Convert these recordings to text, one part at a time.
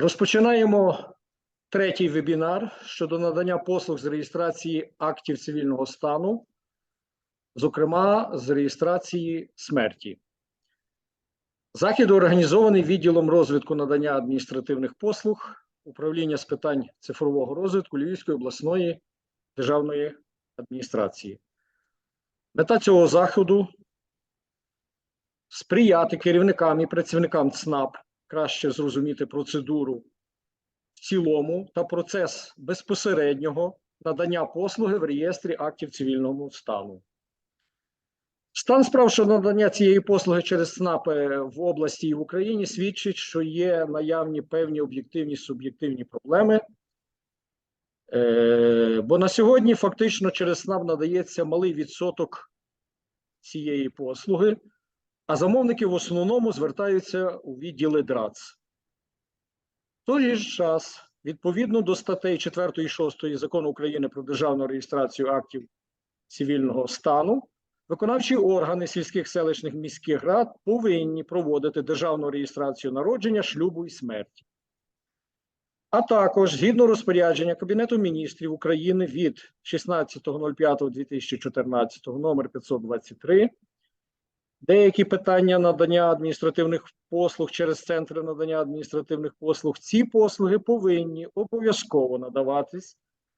Розпочинаємо третій вебінар щодо надання послуг з реєстрації актів цивільного стану, зокрема з реєстрації смерті. Захід організований відділом розвитку надання адміністративних послуг управління з питань цифрового розвитку Львівської обласної державної адміністрації. Мета цього заходу сприяти керівникам і працівникам ЦНАП краще зрозуміти процедуру в цілому та процес безпосереднього надання послуги в реєстрі актів цивільного стану. Стан справ щодо надання цієї послуги через ЦНАП в області і в Україні свідчить, що є наявні певні об'єктивні суб'єктивні проблеми. Е, Бо на сьогодні фактично через СНАП надається малий відсоток цієї послуги, а замовники в основному звертаються у відділи ДРАЦ. В той же час, відповідно до статей 4 і 6 Закону України про державну реєстрацію актів цивільного стану, виконавчі органи сільських селищних міських рад повинні проводити державну реєстрацію народження, шлюбу і смерті. А також згідно розпорядження Кабінету міністрів України від 16.05.2014 номер 523 деякі питання надання адміністративних послуг через центри надання адміністративних послуг. Ці послуги повинні обов'язково надаватись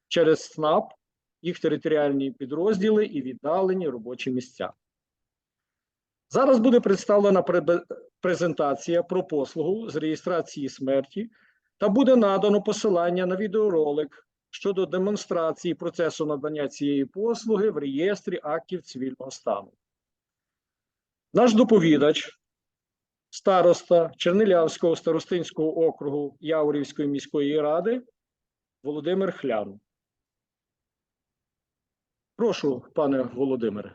через СНАП, їх територіальні підрозділи і віддалені робочі місця. Зараз буде представлена презентація про послугу з реєстрації смерті та буде надано посилання на відеоролик щодо демонстрації процесу надання цієї послуги в реєстрі актів цивільного стану. Наш доповідач, староста Чернилявського старостинського округу Яворівської міської ради Володимир Хлян. Прошу, пане Володимире.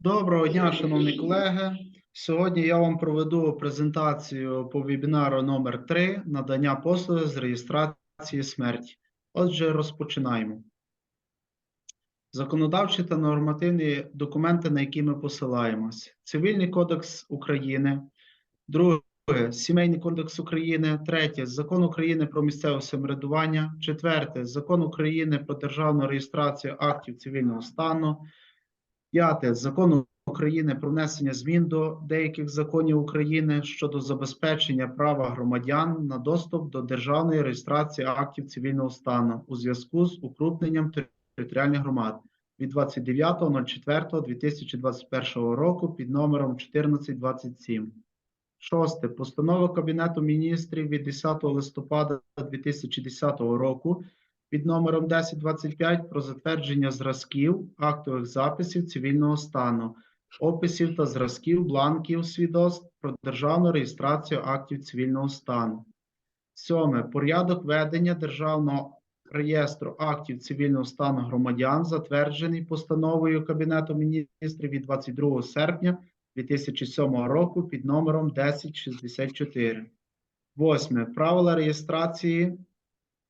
Доброго дня, шановні колеги. Сьогодні я вам проведу презентацію по вебінару номер 3 надання послуги з реєстрації смерті. Отже, розпочинаємо. Законодавчі та нормативні документи, на які ми посилаємось. Цивільний кодекс України, друге. Сімейний кодекс України, третє. Закон України про місцеве самоврядування, четверте. Закон України про державну реєстрацію актів цивільного стану. П'яте. Закон України про внесення змін до деяких законів України щодо забезпечення права громадян на доступ до державної реєстрації актів цивільного стану у зв'язку з укрупненням територіальних громад від 29.04.2021 року під номером 1427. Шосте. Постанова Кабінету міністрів від 10 листопада 2010 року під номером 1025 про затвердження зразків актових записів цивільного стану, описів та зразків бланків свідоцтв про державну реєстрацію актів цивільного стану. Сьоме. Порядок ведення державного реєстру актів цивільного стану громадян, затверджений постановою Кабінету міністрів від 22 серпня 2007 року під номером 1064. Восьме. Правила реєстрації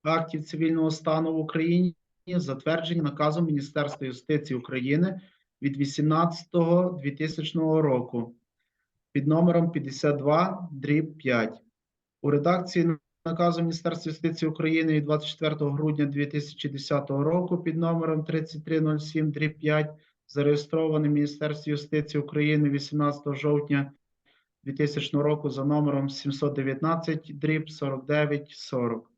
актів цивільного стану в Україні, затверджені наказом Міністерства юстиції України від 18.2000 року під номером 52 дріб 5. У редакції наказу Міністерства юстиції України від 24 грудня 2010 року під номером 3307 дріб 5, зареєстрований в Міністерстві юстиції України 18 жовтня 2000 року за номером 719 дріб 4940.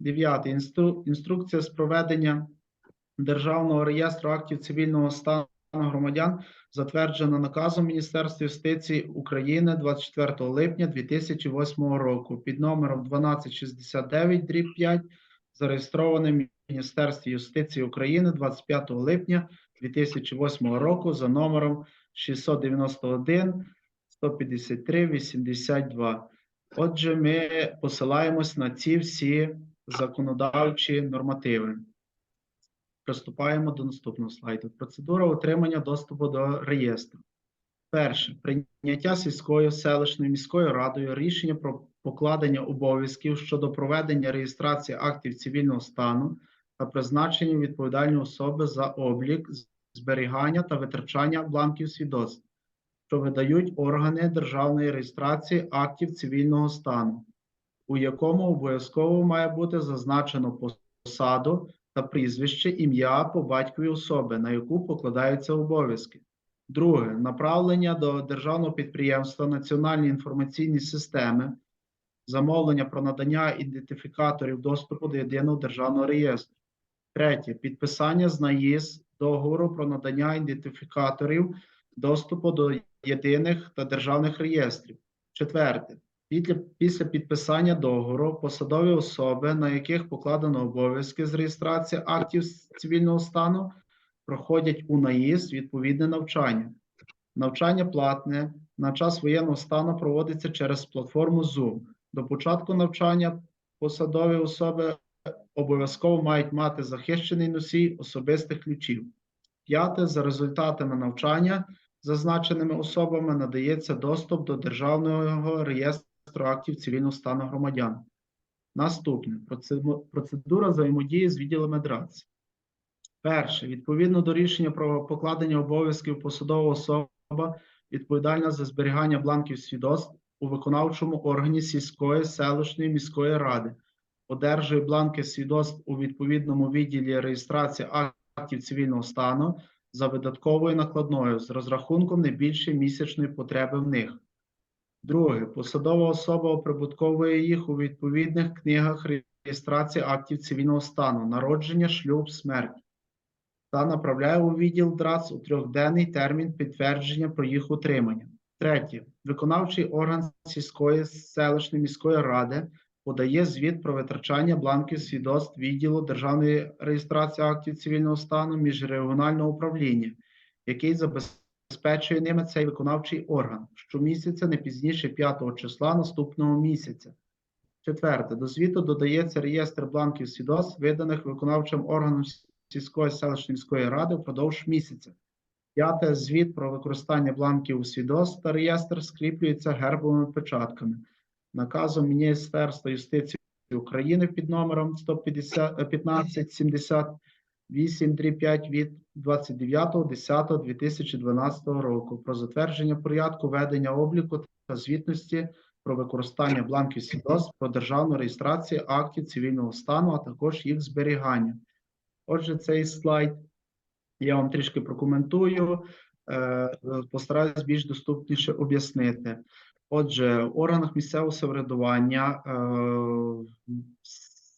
Дев'яте. Інстру... Інструкція з проведення Державного реєстру актів цивільного стану громадян затверджена наказом Міністерства юстиції України 24 липня 2008 року під номером 1269 дріб 5, зареєстрованим Міністерстві юстиції України 25 липня 2008 року за номером 691 153 82. Отже, ми посилаємось на ці всі законодавчі нормативи. Приступаємо до наступного слайду. Процедура отримання доступу до реєстру. Перше. Прийняття сільською, селищною, міською радою рішення про покладення обов'язків щодо проведення реєстрації актів цивільного стану та призначення відповідальної особи за облік, зберігання та витрачання бланків свідоцтв, що видають органи державної реєстрації актів цивільного стану. у якому обов'язково має бути зазначено посаду та прізвище, ім'я по батькові особи, на яку покладаються обов'язки. Друге направлення до державного підприємства Національні інформаційні системи, замовлення про надання ідентифікаторів доступу до єдиного державного реєстру. Третє підписання з НАїз договору про надання ідентифікаторів доступу до єдиних та державних реєстрів. Четверте після, підписання договору посадові особи, на яких покладено обов'язки з реєстрації актів цивільного стану, проходять у наїзд відповідне навчання. Навчання платне на час воєнного стану проводиться через платформу Zoom. До початку навчання посадові особи обов'язково мають мати захищений носій особистих ключів. П'яте, за результатами навчання зазначеними особами надається доступ до Державного реєстру актів цивільного стану громадян. Наступне процедура взаємодії з відділами ДРАЦ. Перше, відповідно до рішення про покладення обов'язків посадова особа відповідальна за зберігання бланків свідоцтв у виконавчому органі сільської, селищної, міської ради, одержує бланки свідоцтв у відповідному відділі реєстрації актів цивільного стану за видатковою накладною з розрахунком не більше місячної потреби в них. Друге, посадова особа оприбутковує їх у відповідних книгах реєстрації актів цивільного стану, народження, шлюб, смерть та направляє у відділ ДРАЦ у трьохденний термін підтвердження про їх утримання. Третє, виконавчий орган сільської, селищної міської ради подає звіт про витрачання бланків свідоцтв відділу державної реєстрації актів цивільного стану міжрегіонального управління, який забезпечує забезпечує ними цей виконавчий орган щомісяця не пізніше 5 числа наступного місяця. Четверте, до звіту додається реєстр бланків СІДОС, виданих виконавчим органом сільської селищної міської ради впродовж місяця. П'яте звіт про використання бланків СІДОС та реєстр скріплюється гербовими печатками. Наказом Міністерства юстиції України під номером 11570 835 від 29.10.2012 року про затвердження порядку ведення обліку та звітності про використання бланків сідос про державну реєстрацію актів цивільного стану, а також їх зберігання. Отже, цей слайд я вам трішки прокоментую, е, постараюсь більш доступніше об'яснити. Отже, в органах місцевого самоврядування е,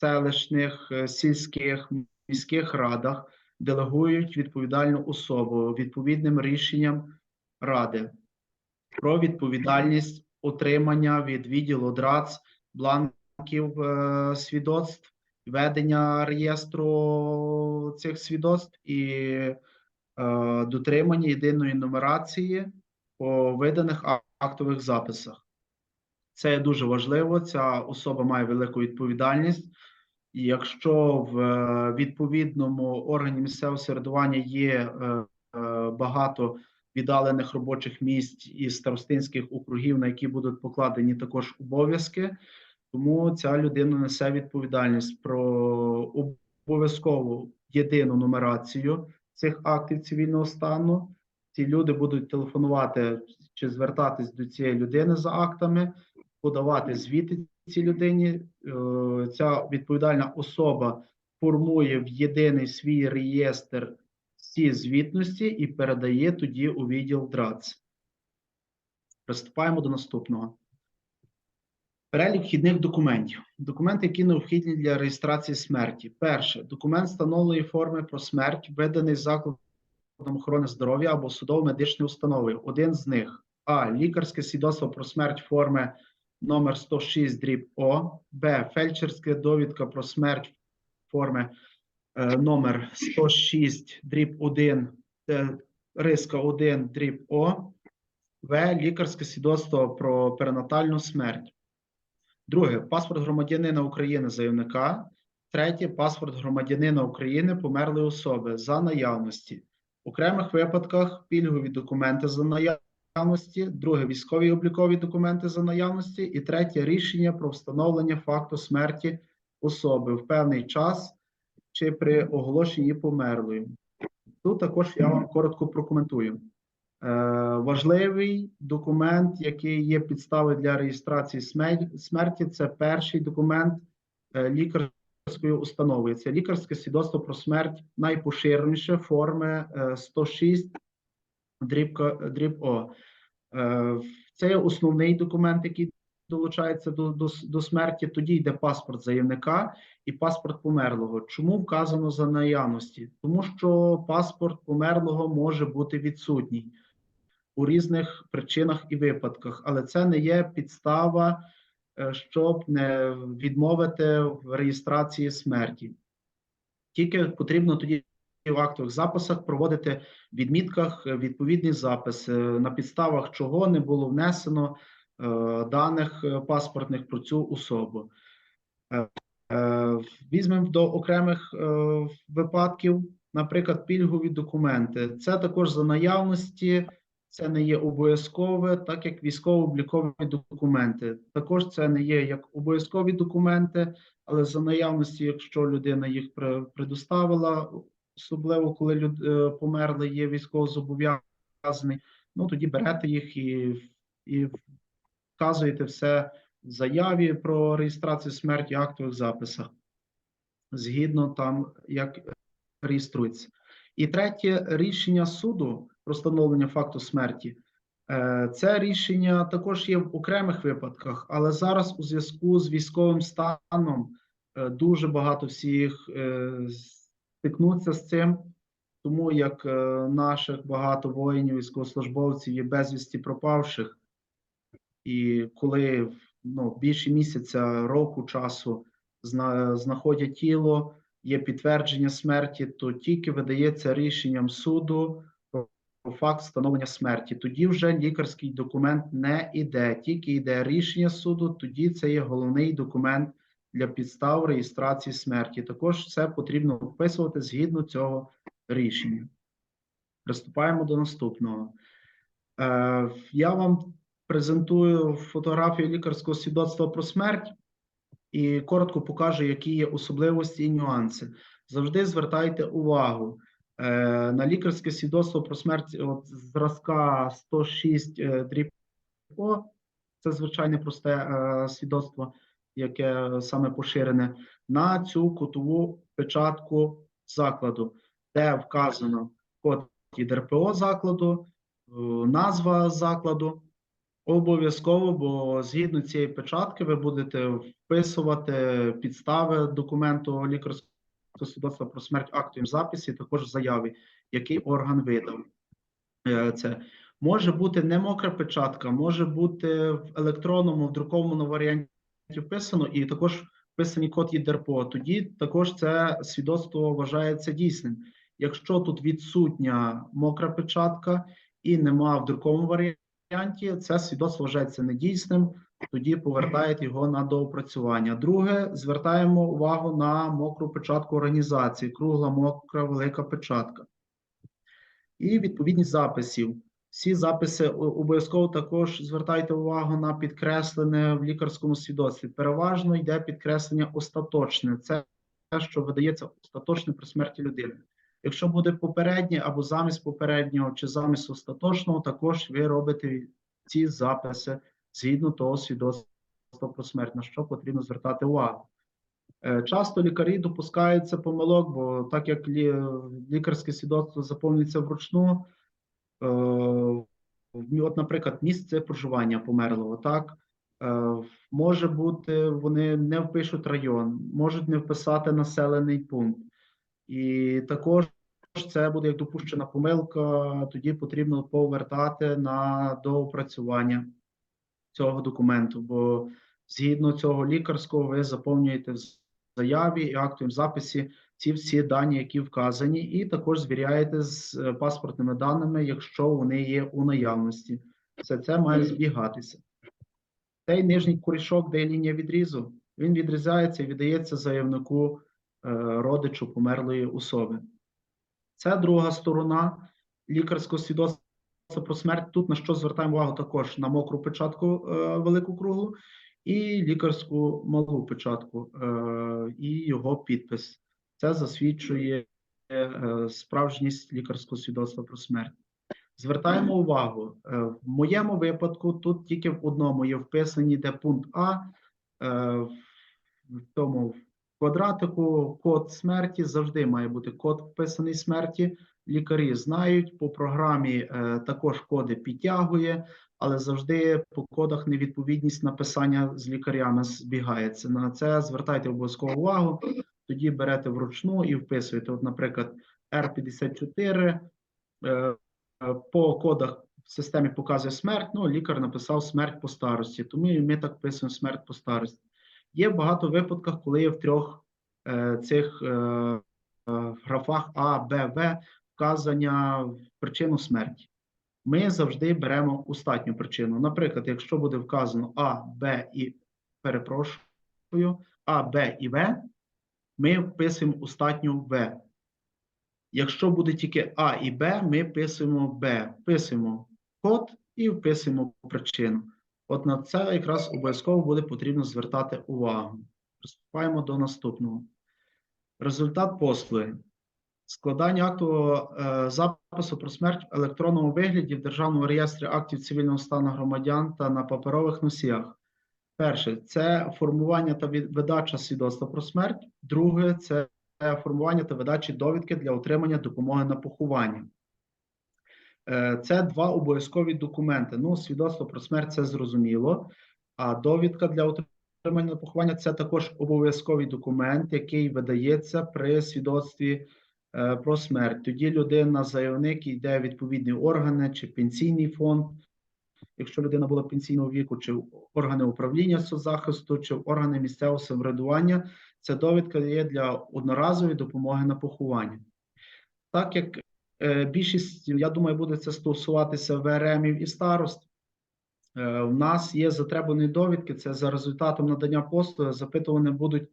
селищних, е, сільських міських радах делегують відповідальну особу відповідним рішенням ради про відповідальність отримання від відділу ДРАЦ бланків е, свідоцтв, ведення реєстру цих свідоцтв і е, дотримання єдиної нумерації по виданих актових записах. Це дуже важливо. Ця особа має велику відповідальність. І якщо в е, відповідному органі місцевого самоврядування є е, е, багато віддалених робочих місць і старостинських округів, на які будуть покладені також обов'язки, тому ця людина несе відповідальність про обов'язкову єдину нумерацію цих актів цивільного стану. Ці люди будуть телефонувати чи звертатись до цієї людини за актами, подавати звіти цій людині. Е, Ця відповідальна особа формує в єдиний свій реєстр всі звітності і передає тоді у відділ ДРАЦ. Приступаємо до наступного. Перелік вхідних документів. Документи, які необхідні для реєстрації смерті. Перше. Документ встановленої форми про смерть, виданий закладом охорони здоров'я або судово-медичною установою. Один з них. А. Лікарське свідоцтво про смерть форми номер 106 дріб О. Б. Фельдшерська довідка про смерть форми е, номер 106 дріб 1 е, риска 1 дріб О. В. Лікарське свідоцтво про перинатальну смерть. Друге паспорт громадянина України заявника. Третє паспорт громадянина України померлої особи за наявності. В окремих випадках пільгові документи за наявності, друге військові облікові документи за наявності, і третє рішення про встановлення факту смерті особи в певний час чи при оголошенні померлою. Тут також я вам коротко прокоментую. Важливий документ, який є підставою для реєстрації смерті, це перший документ е, лікарської установи. Це лікарське свідоцтво про смерть найпоширеніше форми е, 106 дріб, К- дріб О. Е, Це є основний документ, який долучається до, до, до смерті. Тоді йде паспорт заявника і паспорт померлого. Чому вказано за наявності? Тому що паспорт померлого може бути відсутній у різних причинах і випадках, але це не є підстава, е, щоб не відмовити в реєстрації смерті. Тільки потрібно тоді в актових записах проводити в відмітках е, відповідний запис, е, на підставах чого не було внесено е, даних паспортних про цю особу. Візьмемо до окремих випадків, наприклад, пільгові документи. Це також за наявності, це не є обов'язкове, так як військово-облікові документи. Також це не є як обов'язкові документи, але за наявності, якщо людина їх предоставила, особливо коли люд, е, померли, є військовозобов'язаний, ну тоді берете їх і, і вказуєте все в заяві про реєстрацію смерті, актових записах, згідно там, як реєструється. І третє рішення суду про встановлення факту смерті. Е, Це рішення також є в окремих випадках, але зараз у зв'язку з військовим станом е, дуже багато всіх стикнуться з цим, тому як е, наших багато воїнів, військовослужбовців є безвісті пропавших, і коли ну, більше місяця року часу зна- знаходять тіло, є підтвердження смерті, то тільки видається рішенням суду про факт встановлення смерті. Тоді вже лікарський документ не йде, тільки йде рішення суду, тоді це є головний документ для підстав реєстрації смерті. Також це потрібно вписувати згідно цього рішення. Приступаємо до наступного. Е, я вам презентую фотографію лікарського свідоцтва про смерть і коротко покажу, які є особливості і нюанси. Завжди звертайте увагу е, на лікарське свідоцтво про смерть от, зразка 106 е, дріб О. Це звичайне просте е, свідоцтво, яке саме поширене, на цю кутову печатку закладу, де вказано код ДРПО закладу, е, назва закладу. Обов'язково, бо згідно цієї печатки ви будете вписувати підстави документу лікарського свідоцтва про смерть акту в записі, також в заяві, який орган видав. Е, Це може бути не мокра печатка, може бути в електронному, в друкованому варіанті вписано, і також вписаний код ЄДРПО. Тоді також це свідоцтво вважається дійсним. Якщо тут відсутня мокра печатка і нема в друкованому варіанті, це свідоцтво вважається недійсним, тоді повертаєте його на доопрацювання. Друге, звертаємо увагу на мокру печатку організації, кругла, мокра, велика печатка. І відповідність записів. Всі записи обов'язково також звертайте увагу на підкреслене в лікарському свідоцтві. Переважно йде підкреслення остаточне. Це те, що видається остаточне при смерті людини. Якщо буде попереднє або замість попереднього, чи замість остаточного, також ви робите ці записи згідно того свідоцтва про смерть, на що потрібно звертати увагу. Е, Часто лікарі допускаються помилок, бо так як лікарське свідоцтво заповнюється вручну, от, наприклад, місце проживання померлого, так, е, може бути, вони не впишуть район, можуть не вписати населений пункт. І також це буде як допущена помилка, тоді потрібно повертати на доопрацювання цього документу, бо згідно цього лікарського ви заповнюєте в заяві і актовому записі ці всі дані, які вказані, і також звіряєте з е, паспортними даними, якщо вони є у наявності. Все це має збігатися. Цей нижній курішок, де є лінія відрізу, він відрізається і віддається заявнику е, родичу померлої особи. Це друга сторона лікарського свідоцтва про смерть. Тут на що звертаємо увагу також на мокру печатку е, велику круглу і лікарську малу печатку е, і його підпис. Це засвідчує е, справжність лікарського свідоцтва про смерть. Звертаємо увагу, е, в моєму випадку тут тільки в одному є вписані, де пункт А, е, в тому квадратику код смерті завжди має бути код вписаний смерті. Лікарі знають, по програмі також коди підтягує, але завжди по кодах невідповідність написання з лікарями збігається. На це звертайте обов'язково увагу. Тоді берете вручну і вписуєте. От, наприклад, R54 е, е, по кодах в системі показує смерть. Ну, лікар написав смерть по старості, тому ми так вписуємо смерть по старості. Є багато випадків, коли в трьох е, цих графах А, Б, В вказання причину смерті. Ми завжди беремо остатню причину. Наприклад, якщо буде вказано А, Б і перепрошую, А, Б і В, ми вписуємо остатню В. Якщо буде тільки А і Б, ми вписуємо Б, вписуємо код і вписуємо причину. От на це якраз обов'язково буде потрібно звертати увагу. Приступаємо до наступного. Результат послуги. Складання акту е, запису про смерть в електронному вигляді в Державному реєстрі актів цивільного стану громадян та на паперових носіях. Перше це формування та видача свідоцтва про смерть. Друге це формування та видачі довідки для отримання допомоги на поховання. Е, Це два обов'язкові документи. Ну, свідоцтво про смерть це зрозуміло. А довідка для отримання на поховання це також обов'язковий документ, який видається при свідоцтві е, про смерть. Тоді людина, заявник, йде в відповідні органи чи пенсійний фонд, якщо людина була пенсійного віку, чи в органи управління соцзахисту, чи в органи місцевого самоврядування. Ця довідка є для одноразової допомоги на поховання. Так як е, більшість, я думаю, буде це стосуватися ВРМів і старост. Е, У нас є затребувані довідки. Це за результатом надання послуги. Запитувані будуть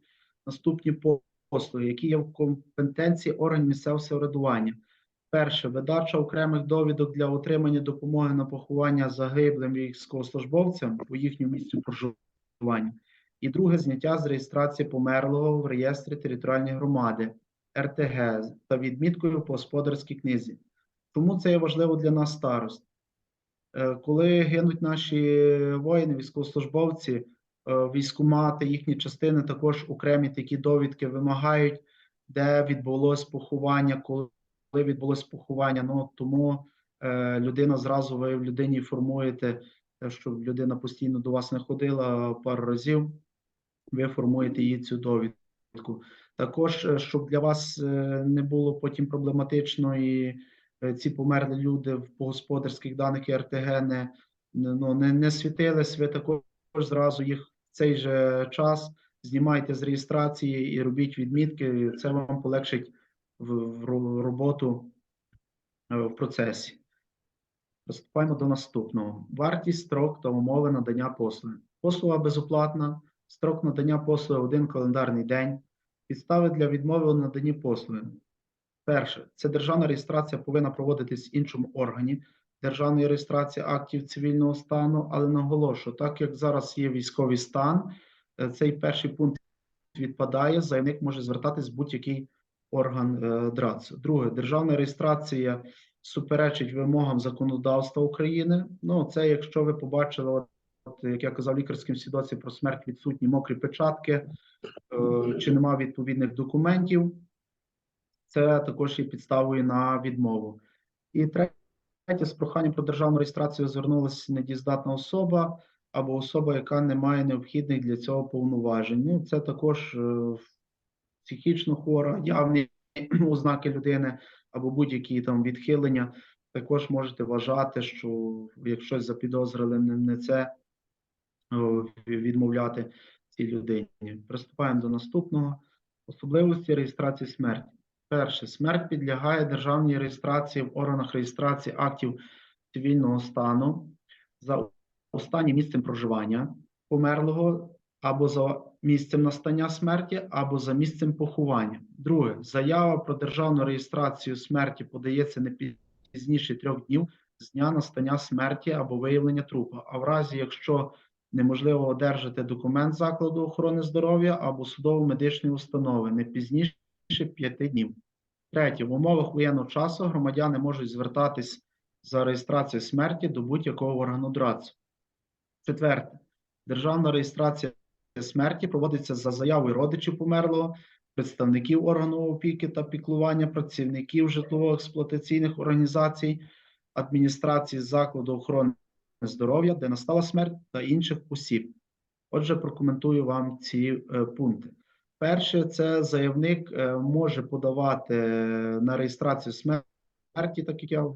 наступні послуги, які є в компетенції органів місцевого самоврядування. Перше видача окремих довідок для отримання допомоги на поховання загиблим військовослужбовцям по їхньому місцю проживання. І друге зняття з реєстрації померлого в реєстрі територіальної громади РТГ та відміткою по господарській книзі. Чому це є важливо для нас старост? Е, Коли гинуть наші воїни, військовослужбовці, е, військкомати, їхні частини також окремі такі довідки вимагають, де відбулось поховання, коли відбулось поховання. Ну тому е, людина зразу ви в людині формуєте, е, щоб людина постійно до вас не ходила пару разів. Ви формуєте їй цю довідку. Також, е, щоб для вас е, не було потім проблематично і ці померлі люди в по господарських даних і РТГ не, ну, не, не світились, ви також зразу їх в цей же час знімайте з реєстрації і робіть відмітки. Це вам полегшить в, роботу е, в процесі. Приступаємо до наступного. Вартість, строк та умови надання послуги. Послуга безоплатна, строк надання послуги один календарний день. Підстави для відмови у наданні послуги. Перше, це державна реєстрація повинна проводитись в іншому органі державної реєстрації актів цивільного стану, але наголошую, так як зараз є військовий стан, е, цей перший пункт відпадає, заявник може звертатись в будь-який орган е, ДРАЦ. Друге, державна реєстрація суперечить вимогам законодавства України. Ну, це якщо ви побачили, от, як я казав, лікарським свідоцтві про смерть відсутні мокрі печатки, е, чи нема відповідних документів, це також є підставою на відмову. І третє, з проханням про державну реєстрацію звернулася недієздатна особа або особа, яка не має необхідних для цього повноважень. Ну, це також е, психічно хвора, явні ознаки людини або будь-які там відхилення. Також можете вважати, що якщо запідозрили не, не це, відмовляти цій людині. Приступаємо до наступного. Особливості реєстрації смерті. Перше, смерть підлягає державній реєстрації в органах реєстрації актів цивільного стану за останнім місцем проживання померлого або за місцем настання смерті, або за місцем поховання. Друге, заява про державну реєстрацію смерті подається не пізніше трьох днів з дня настання смерті або виявлення трупа. А в разі, якщо неможливо одержати документ закладу охорони здоров'я або судово-медичної установи не пізніше 5 днів. Третє, в умовах воєнного часу громадяни можуть звертатись за реєстрацією смерті до будь-якого органу ДРАЦу. Четверте. Державна реєстрація смерті проводиться за заявою родичів померлого, представників органу опіки та піклування, працівників житлово-експлуатаційних організацій, адміністрації закладу охорони здоров'я, де настала смерть та інших осіб. Отже, прокоментую вам ці е, пункти. Перше, це заявник е, може подавати е, на реєстрацію смерті, так як я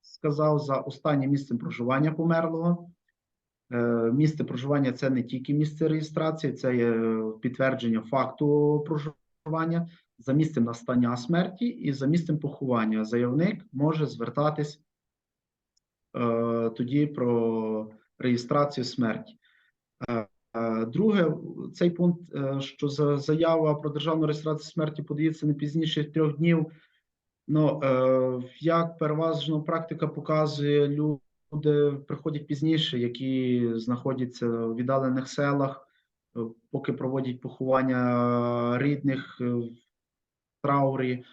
сказав, за останнім місцем проживання померлого. Е, Місце проживання це не тільки місце реєстрації, це є підтвердження факту проживання за місцем настання смерті і за місцем поховання. Заявник може звертатись е, тоді про реєстрацію смерті. Е, е, Друге, цей пункт, е, що за- заява про державну реєстрацію смерті подається не пізніше трьох днів. Ну, е, як переважно практика показує, люди приходять пізніше, які знаходяться в віддалених селах, е, поки проводять поховання рідних е, в траурі.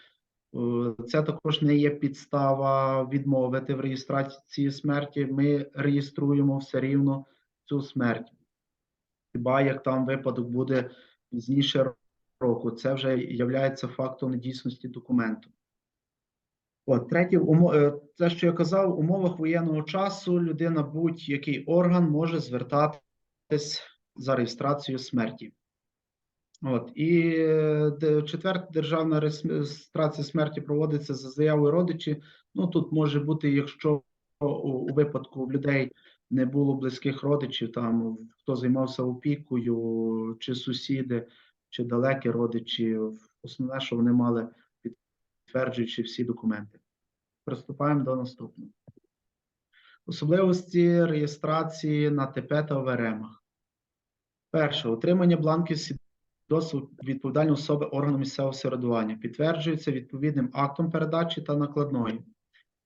Е, Це також не є підстава відмовити в реєстрації смерті. Ми реєструємо все рівно цю смерть. Хіба як там випадок буде пізніше року, це вже є фактом недійсності документу. От, третє, е, те, що я казав, в умовах воєнного часу людина будь-який орган може звертатись за реєстрацією смерті. От, і четверте, державна реєстрація смерті проводиться за заявою родичі. Ну, тут може бути, якщо у випадку в людей не було близьких родичів, там хто займався опікою, чи сусіди, чи далекі родичі. Основне, що вони мали підтверджуючи всі документи. Приступаємо до наступного. Особливості реєстрації на ТП та ОВРМах. Перше. Отримання бланків свідоцтв відповідальної особи органу місцевого самоврядування підтверджується відповідним актом передачі та накладною.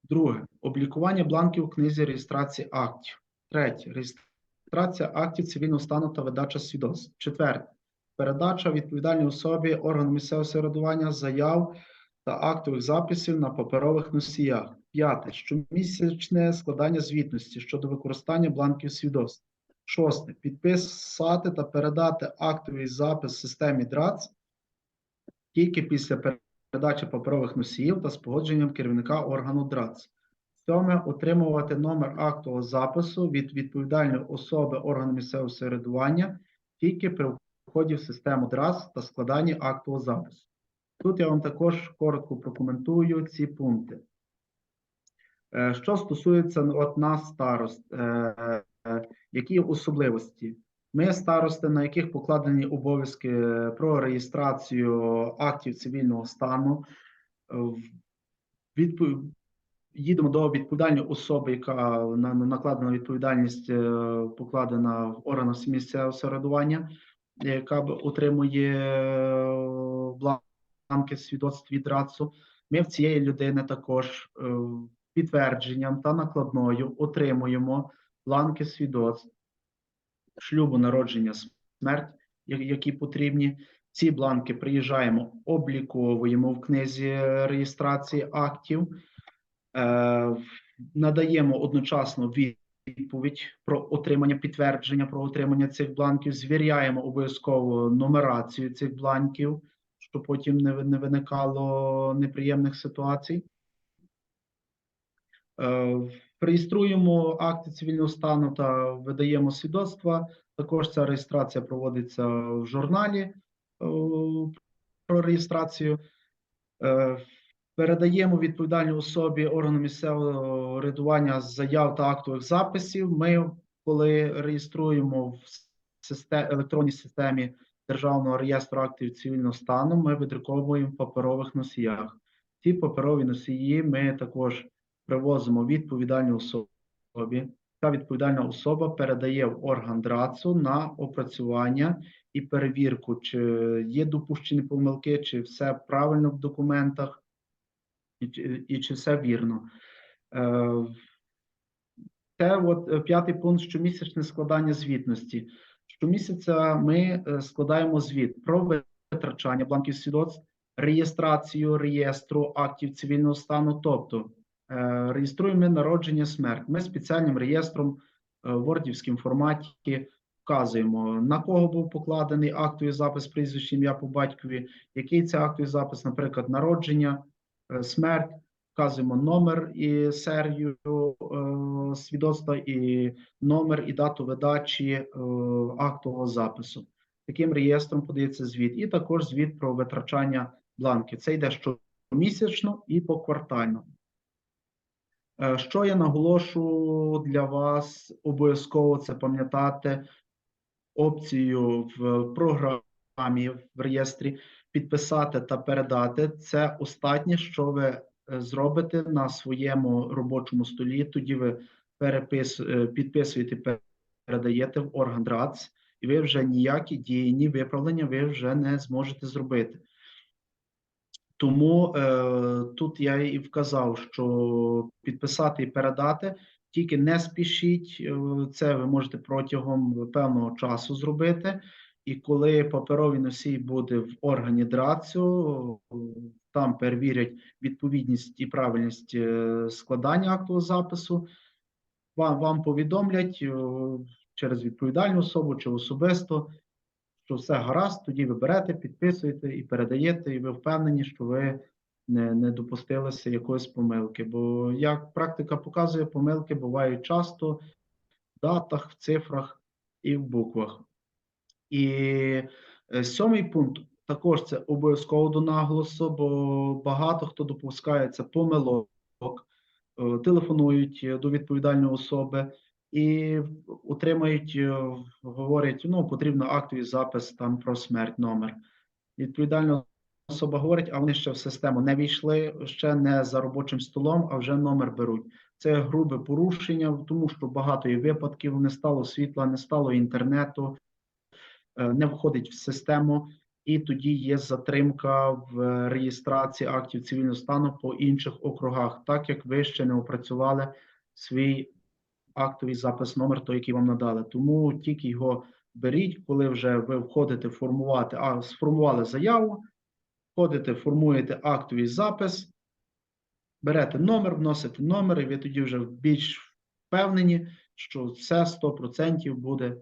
Друге. Облікування бланків у книзі реєстрації актів. Третє. Реєстрація актів цивільного стану та видача свідоцтв. Четверте. Передача відповідальній особі органу місцевого самоврядування заяв та актових записів на паперових носіях. П'яте. Щомісячне складання звітності щодо використання бланків свідоцтв. Шосте. Підписати та передати актовий запис в системі ДРАЦ тільки після передачі паперових носіїв та з погодженням керівника органу ДРАЦ. Сьоме. Отримувати номер актового запису від відповідальної особи органу місцевого самоврядування тільки при вході в систему ДРАЦ та складанні актового запису. Тут я вам також коротко прокоментую ці пункти. Е, Що стосується ну, от нас, старост, е, е, які особливості? Ми старости, на яких покладені обов'язки про реєстрацію актів цивільного стану, їдемо до відповідальної особи, яка на, на- накладена відповідальність, покладена в органах місцевого самоврядування, яка отримує е, бланки свідоцтв від РАЦу. Ми в цієї людини також е, підтвердженням та накладною отримуємо бланки свідоцтв шлюбу, народження, смерть, які потрібні. Ці бланки приїжджаємо, обліковуємо в книзі реєстрації актів, е, надаємо одночасно відповідь про отримання підтвердження про отримання цих бланків, звіряємо обов'язково нумерацію цих бланків, щоб потім не, не виникало неприємних ситуацій. Е, Реєструємо акти цивільного стану та видаємо свідоцтва. Також ця реєстрація проводиться в журналі е, про реєстрацію. Е, Передаємо відповідальній особі органу місцевого рядування заяв та актових записів. Ми, коли реєструємо в електронній системі Державного реєстру актів цивільного стану, ми видруковуємо в паперових носіях. Ці паперові носії ми також привозимо відповідальній особі. Та відповідальна особа передає в орган ДРАЦу на опрацювання і перевірку, чи є допущені помилки, чи все правильно в документах, і, і чи все вірно. Е, Це от е, п'ятий пункт щомісячне складання звітності. Щомісяця ми е, складаємо звіт про витрачання бланків свідоцтв, реєстрацію реєстру актів цивільного стану, тобто Е, Реєструємо народження смерть. Ми спеціальним реєстром е, в вордівському форматі вказуємо, на кого був покладений актовий запис прізвище, ім'я по батькові, який це актовий запис, наприклад, народження, смерть, вказуємо номер і серію свідоцтва, і номер і дату видачі е, актового запису. Таким реєстром подається звіт, і також звіт про витрачання бланків. Це йде щомісячно і поквартально. Е, Що я наголошу для вас обов'язково це пам'ятати опцію в програмі в реєстрі підписати та передати. Це останнє, що ви е, зробите на своєму робочому столі. Тоді ви перепис, е, підписуєте, передаєте в орган ДРАЦ, і ви вже ніякі дії, ні виправлення ви вже не зможете зробити. Тому е, тут я і вказав, що підписати і передати, тільки не спішіть. е, Це ви можете протягом певного часу зробити. І коли паперовий носій буде в органі ДРАЦю, там перевірять відповідність і правильність е, складання актового запису, вам, вам повідомлять е, через відповідальну особу чи особисто, що все гаразд, тоді ви берете, підписуєте і передаєте, і ви впевнені, що ви не, не допустилися якоїсь помилки. Бо як практика показує, помилки бувають часто в датах, в цифрах і в буквах. І е, сьомий пункт також це обов'язково до наголосу, бо багато хто допускається помилок, телефонують е, до відповідальної особи і отримають, е, говорять, ну потрібно актовий запис там про смерть, номер. Відповідальна особа говорить, а вони ще в систему не війшли, ще не за робочим столом, а вже номер беруть. Це грубе порушення, тому що багато є випадків, не стало світла, не стало інтернету, е, не входить в систему, і тоді є затримка в реєстрації актів цивільного стану по інших округах, так як ви ще не опрацювали свій актовий запис номер, той, який вам надали. Тому тільки його беріть, коли вже ви входите формувати, а сформували заяву, входите, формуєте актовий запис, берете номер, вносите номер, і ви тоді вже більш впевнені, що все 100% буде,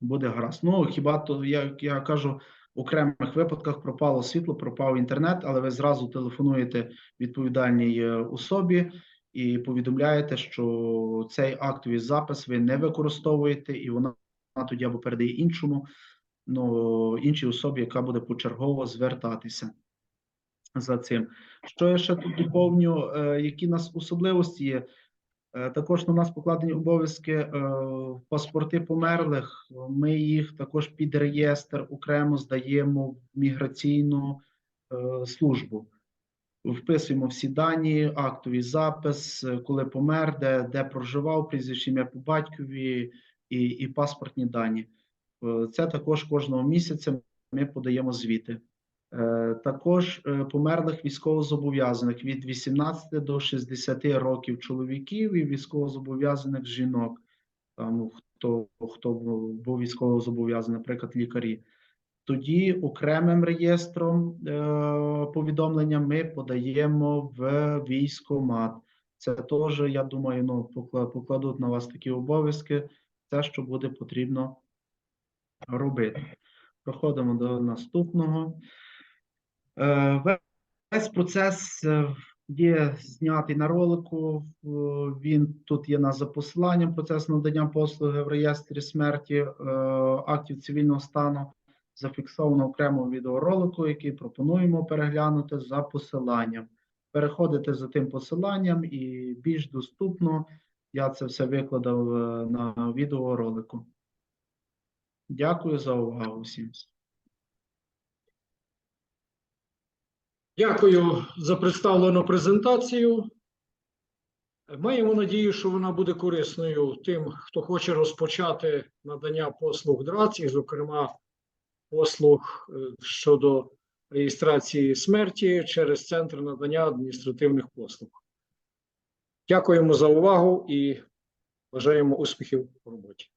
буде гаразд. Ну, хіба то, як я кажу, окремих випадках пропало світло, пропав інтернет, але ви зразу телефонуєте відповідальній е, особі і повідомляєте, що цей актовий запис ви не використовуєте, і вона тоді або передає іншому, ну, іншій особі, яка буде почергово звертатися за цим. Що я ще тут доповню, е, які нас особливості є? Е, Також на нас покладені обов'язки е, паспорти померлих. Ми їх також під реєстр окремо здаємо в міграційну е, службу. Вписуємо всі дані, актовий запис, коли помер, де, де проживав, прізвище ім'я по батькові і, і паспортні дані. Це також кожного місяця ми подаємо звіти. Е, Також е, померлих військовозобов'язаних від 18 до 60 років чоловіків і військовозобов'язаних жінок. Там хто хто був військовозобов'язаний, наприклад, лікарі. Тоді окремим реєстром е, повідомлення ми подаємо в військомат. Це теж, я думаю, ну, покладуть на вас такі обов'язки. Це, що буде потрібно робити. Проходимо до наступного. Е, ве- Весь процес е, є знятий на ролику. Він тут є на за посиланням. Процес надання послуги в реєстрі смерті е, актів цивільного стану зафіксовано окремо відеоролику, який пропонуємо переглянути за посиланням. Переходите за тим посиланням і більш доступно. Я це все викладав на відеоролику. Дякую за увагу всім. Дякую за представлену презентацію. Маємо надію, що вона буде корисною тим, хто хоче розпочати надання послуг ДРАЦ, і, зокрема, послуг е, щодо реєстрації смерті через центр надання адміністративних послуг. Дякуємо за увагу і бажаємо успіхів у роботі.